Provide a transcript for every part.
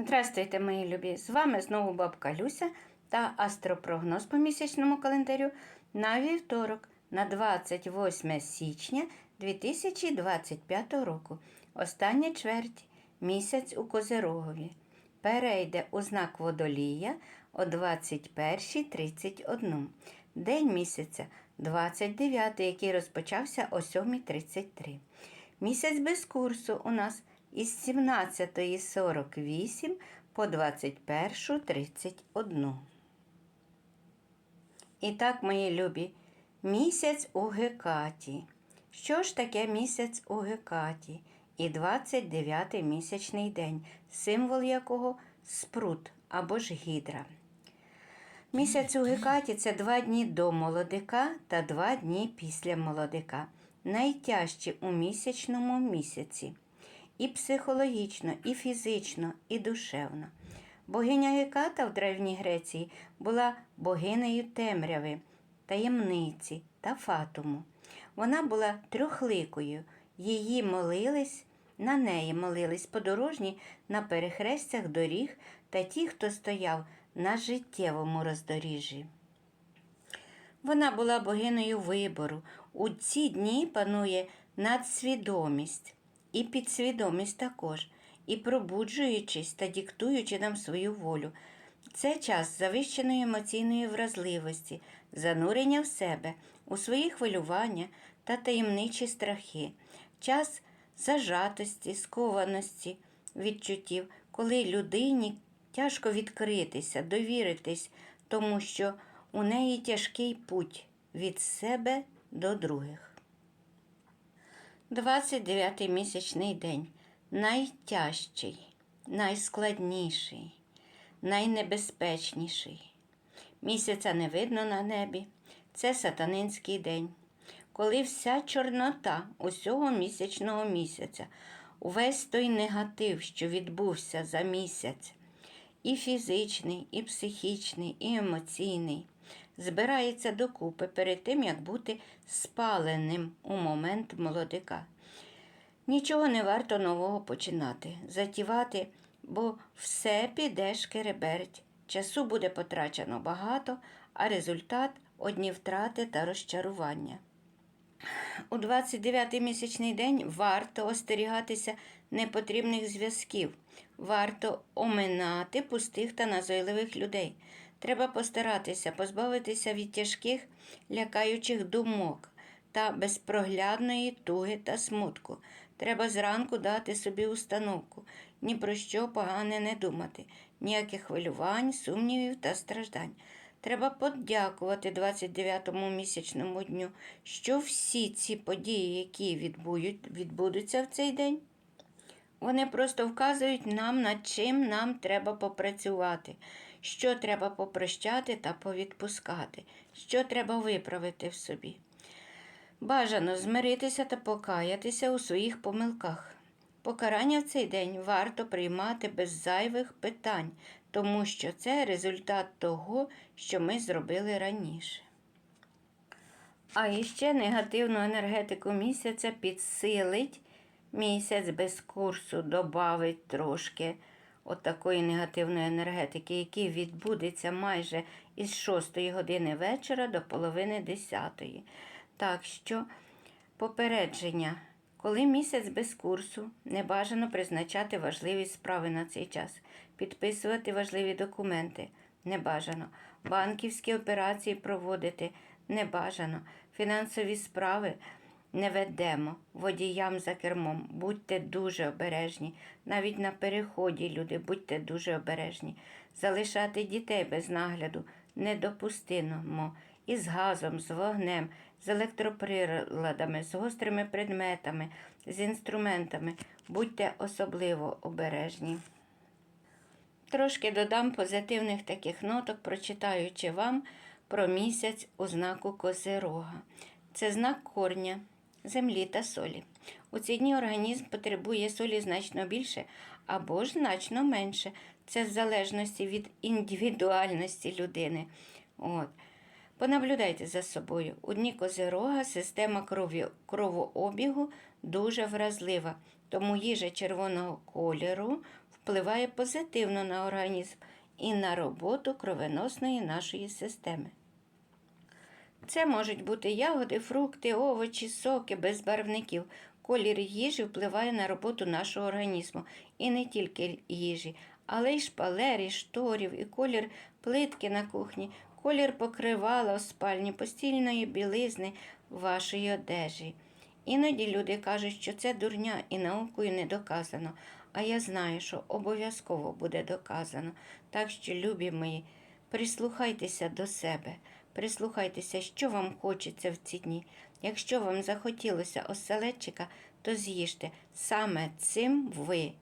Здравствуйте, мої любі! З вами знову бабка Люся та астропрогноз по місячному календарю на вівторок, на 28 січня 2025 року. Остання чверть місяць у Козирогові. Перейде у знак водолія о 21.31. День місяця 29, який розпочався о 7.33. Місяць без курсу у нас із 17.48 по 21.31. І так, мої любі, місяць у Гекаті. Що ж таке місяць у Гекаті? І 29-й місячний день, символ якого спрут або ж гідра. Місяць у Гекаті це два дні до молодика та два дні після молодика. Найтяжчі у місячному місяці. І психологічно, і фізично, і душевно. Богиня Геката в Древній Греції була богинею темряви, таємниці та фатуму. Вона була трьохликою, її молились, на неї молились подорожні на перехрестях доріг та ті, хто стояв на життєвому роздоріжжі. Вона була богинею вибору. У ці дні панує надсвідомість і підсвідомість також, і пробуджуючись та диктуючи нам свою волю. Це час завищеної емоційної вразливості, занурення в себе, у свої хвилювання та таємничі страхи, час зажатості, скованості, відчуттів, коли людині тяжко відкритися, довіритись, тому що у неї тяжкий путь від себе до других. 29-й місячний день найтяжчий, найскладніший, найнебезпечніший. Місяця не видно на небі. Це сатанинський день, коли вся чорнота усього місячного місяця, увесь той негатив, що відбувся за місяць, і фізичний, і психічний, і емоційний, збирається докупи перед тим, як бути спаленим у момент молодика. Нічого не варто нового починати, затівати, бо все піде шкереберть. Часу буде потрачено багато, а результат одні втрати та розчарування. У 29-й місячний день варто остерігатися непотрібних зв'язків, варто оминати пустих та назойливих людей. Треба постаратися позбавитися від тяжких, лякаючих думок та безпроглядної туги та смутку. Треба зранку дати собі установку, ні про що погане не думати, ніяких хвилювань, сумнівів та страждань. Треба подякувати 29-му місячному дню, що всі ці події, які відбудуть, відбудуться в цей день, вони просто вказують нам, над чим нам треба попрацювати, що треба попрощати та повідпускати, що треба виправити в собі. Бажано змиритися та покаятися у своїх помилках. Покарання в цей день варто приймати без зайвих питань, тому що це результат того, що ми зробили раніше. А іще негативну енергетику місяця підсилить місяць без курсу, добавить трошки от такої негативної енергетики, який відбудеться майже із 6 години вечора до половини 10. Так що попередження. Коли місяць без курсу, не бажано призначати важливі справи на цей час, підписувати важливі документи не бажано, банківські операції проводити не бажано, фінансові справи не ведемо, водіям за кермом, будьте дуже обережні, навіть на переході люди, будьте дуже обережні, залишати дітей без нагляду недопустимо із газом, з вогнем, з електроприладами, з гострими предметами, з інструментами. Будьте особливо обережні. Трошки додам позитивних таких ноток, прочитаючи вам про місяць у знаку Козирога. Це знак корня, землі та солі. У ці дні організм потребує солі значно більше або ж значно менше. Це в залежності від індивідуальності людини. От. Понаблюдайте за собою. У дні козирога система крові, кровообігу дуже вразлива, тому їжа червоного кольору впливає позитивно на організм і на роботу кровоносної нашої системи. Це можуть бути ягоди, фрукти, овочі, соки без барвників. Колір їжі впливає на роботу нашого організму. І не тільки їжі, але й шпалер, і шторів, і колір плитки на кухні, колір покривала у спальні, постільної білизни вашої одежі. Іноді люди кажуть, що це дурня і наукою не доказано. А я знаю, що обов'язково буде доказано. Так що, любі мої, прислухайтеся до себе, прислухайтеся, що вам хочеться в ці дні. Якщо вам захотілося оселедчика, то з'їжте. Саме цим ви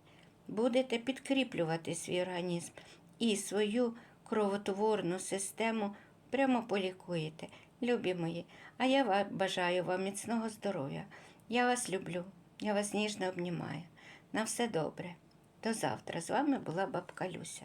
будете підкріплювати свій організм і свою кровотворну систему прямо полікуєте. Любі мої, а я бажаю вам міцного здоров'я. Я вас люблю, я вас ніжно обнімаю. На все добре. До завтра. З вами була бабка Люся.